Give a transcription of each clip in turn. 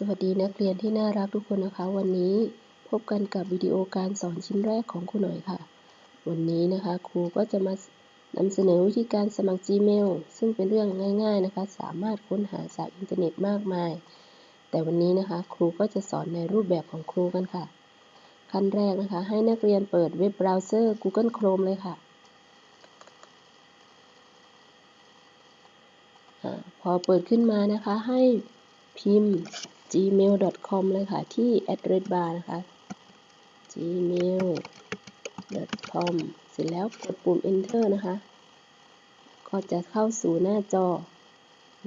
สวัสดีนักเรียนที่น่ารักทุกคนนะคะ วันนี้พบกันกับวิดีโอการสอนชิ้นแรกของครูหน่อยค่ะ วันนี้นะคะครูก็จะมานำเสนอวิธีการสมัคร Gmail ซึ่งเป็นเรื่องง่ายๆนะคะ สามารถค้นหาจากอินเทอร์เน็ตมากมาย แต่วันนี้นะคะ ครูก็จะสอนในรูปแบบของครูกันค่ะ ขั้นแรกนะคะ ให้นักเรียนเปิดเว็บเบราว์เซอร์ Google Chrome เลยค่ะพอเปิดขึ้นมานะคะให้พิมพ์ gmail.com เลยค่ะ ที่ address bar นะคะ gmail.com เสร็จแล้วกดปุ่ม enter นะคะ ก็จะเข้าสู่หน้าจอ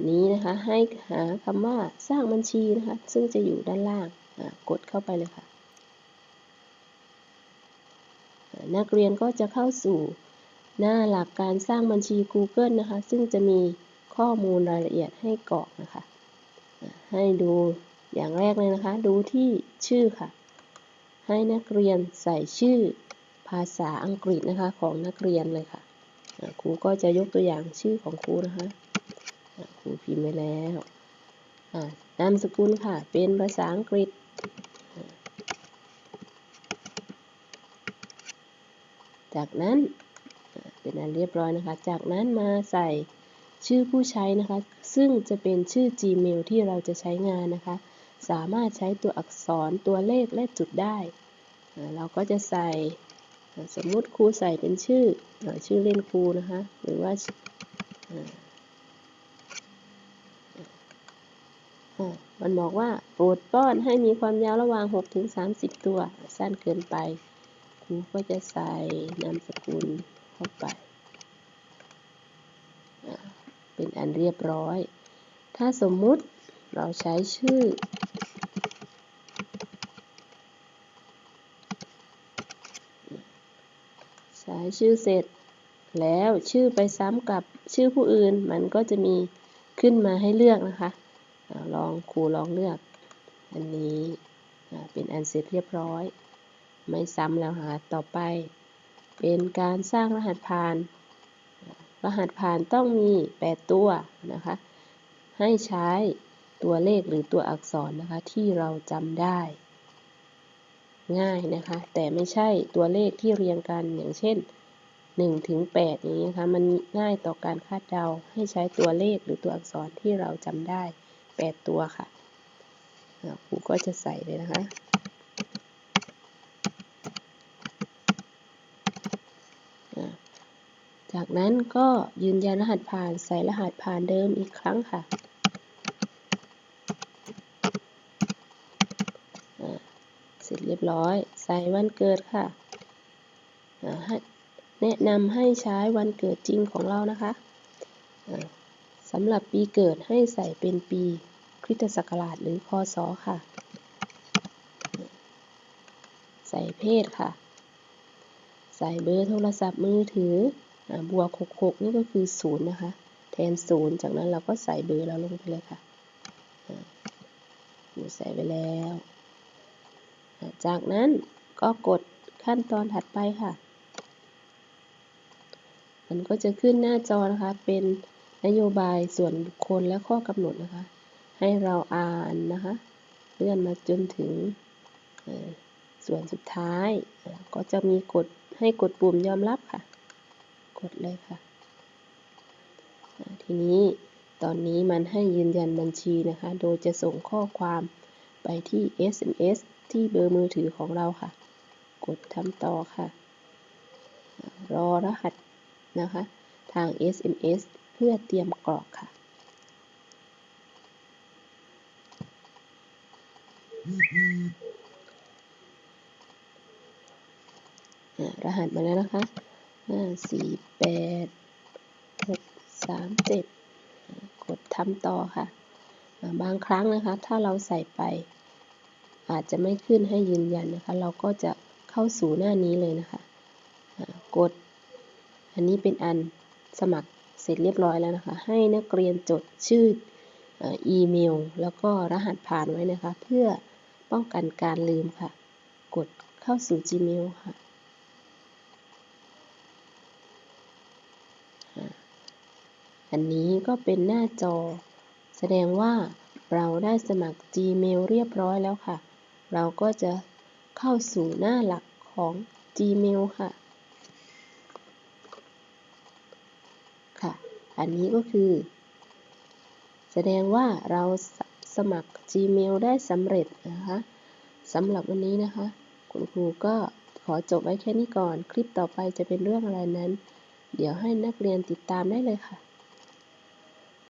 นี้นะคะ ให้หาคำว่าสร้างบัญชีนะคะ ซึ่งจะอยู่ด้านล่าง กดเข้าไปเลยค่ะ นักเรียนก็จะเข้าสู่หน้าหลักการสร้างบัญชี Google นะคะ ซึ่งจะมีข้อมูลรายละเอียดให้กรอกนะคะ ให้ดู อย่างแรกเลยนะคะ ดูที่ชื่อค่ะ ให้นักเรียนใส่ชื่อภาษาอังกฤษนะคะของนักเรียนเลยค่ะครูก็จะยกตัวอย่างชื่อของครูนะคะครูพิมพ์ไว้แล้วนามสกุลค่ะ เป็นภาษาอังกฤษจากนั้นเป็นอันเรียบร้อยนะคะ จากนั้นมาใส่ชื่อผู้ใช้นะคะ ซึ่งจะเป็นชื่อ Gmail ที่เราจะใช้งานนะคะ สามารถใช้ตัวอักษรตัวเลขและจุดได้ เราก็จะใส่สมมุติครูใส่เป็นชื่อชื่อเล่นครูนะคะ หรือว่ามันบอกว่าโปรดป้อนให้มีความยาวระหว่าง 6 ถึง 30 ตัว สั้นเกินไป ครูก็จะใส่นามสกุลเข้าไป เป็นอันเรียบร้อย ถ้าสมมุติเราใช้ชื่อ ใช้ชื่อเสร็จ แล้วชื่อไปซ้ำกับชื่อผู้อื่น มันก็จะมีขึ้นมาให้เลือกนะคะลองครูลองเลือก อันนี้เป็นอันเสร็จเรียบร้อย ไม่ซ้ำแล้วค่ะต่อไป เป็นการสร้างรหัสผ่าน รหัสผ่านต้องมี 8 ตัวนะคะ ให้ใช้ตัวเลขหรือตัวอักษรนะคะที่เราจำได้ ง่ายนะคะ แต่ไม่ใช่ตัวเลขที่เรียงกันอย่างเช่น 1ถึง8อย่างนี้นะคะมันง่ายต่อการคาดเดาให้ใช้ตัวเลขหรือตัวอักษรที่เราจำได้ 8 ตัวค่ะครูก็จะใส่เลยนะคะจากนั้นก็ยืนยันรหัสผ่านใส่รหัสผ่านเดิมอีกครั้งค่ะเสร็จเรียบร้อย ใส่วันเกิดค่ะ แนะนำให้ใช้วันเกิดจริงของเรานะคะสำหรับปีเกิดให้ใส่เป็นปีคริสตศักราชหรือคศค่ะ ใส่เพศค่ะ ใส่เบอร์โทรศัพท์มือถือบวก66นี่ก็คือ0นะคะ แทน0จากนั้นเราก็ใส่เบอร์เราลงไปเลยค่ะใส่ไปแล้ว จากนั้นก็กดขั้นตอนถัดไปค่ะ มันก็จะขึ้นหน้าจอนะคะ เป็นนโยบายส่วนบุคคลและข้อกำหนดนะคะ ให้เราอ่านนะคะ เลื่อนมาจนถึงส่วนสุดท้าย ก็จะมีกดให้กดปุ่มยอมรับค่ะ กดเลยค่ะ ทีนี้ตอนนี้มันให้ยืนยันบัญชีนะคะ โดยจะส่งข้อความไปที่ SMS ที่เบอร์มือถือของเราค่ะ กดทำต่อค่ะ รอรหัส นะคะ ทาง SMS เพื่อเตรียมกรอกค่ะ รหัสมาแล้วนะคะห้าสี่แปดหกสามเจ็ดกดทำต่อค่ะ บางครั้งนะคะ ถ้าเราใส่ไป อาจจะไม่ขึ้นให้ยืนยันนะคะ เราก็จะเข้าสู่หน้านี้เลยนะคะ กด อันนี้เป็นอันสมัครเสร็จเรียบร้อยแล้วนะคะ ให้นักเรียนจดชื่ออีเมล แล้วก็รหัสผ่านไว้นะคะ เพื่อป้องกันการลืมค่ะ กดเข้าสู่ Gmail ค่ะ อันนี้ก็เป็นหน้าจอ แสดงว่าเราได้สมัคร Gmail เรียบร้อยแล้วค่ะ เราก็จะเข้าสู่หน้าหลักของ Gmail ค่ะค่ะ อันนี้ก็คือ แสดงว่าเราสมัคร Gmail ได้สำเร็จนะคะสำหรับวันนี้นะคะ คุณครูก็ขอจบไว้แค่นี้ก่อน คลิปต่อไปจะเป็นเรื่องอะไรนั้น เดี๋ยวให้นักเรียนติดตามได้เลยค่ะ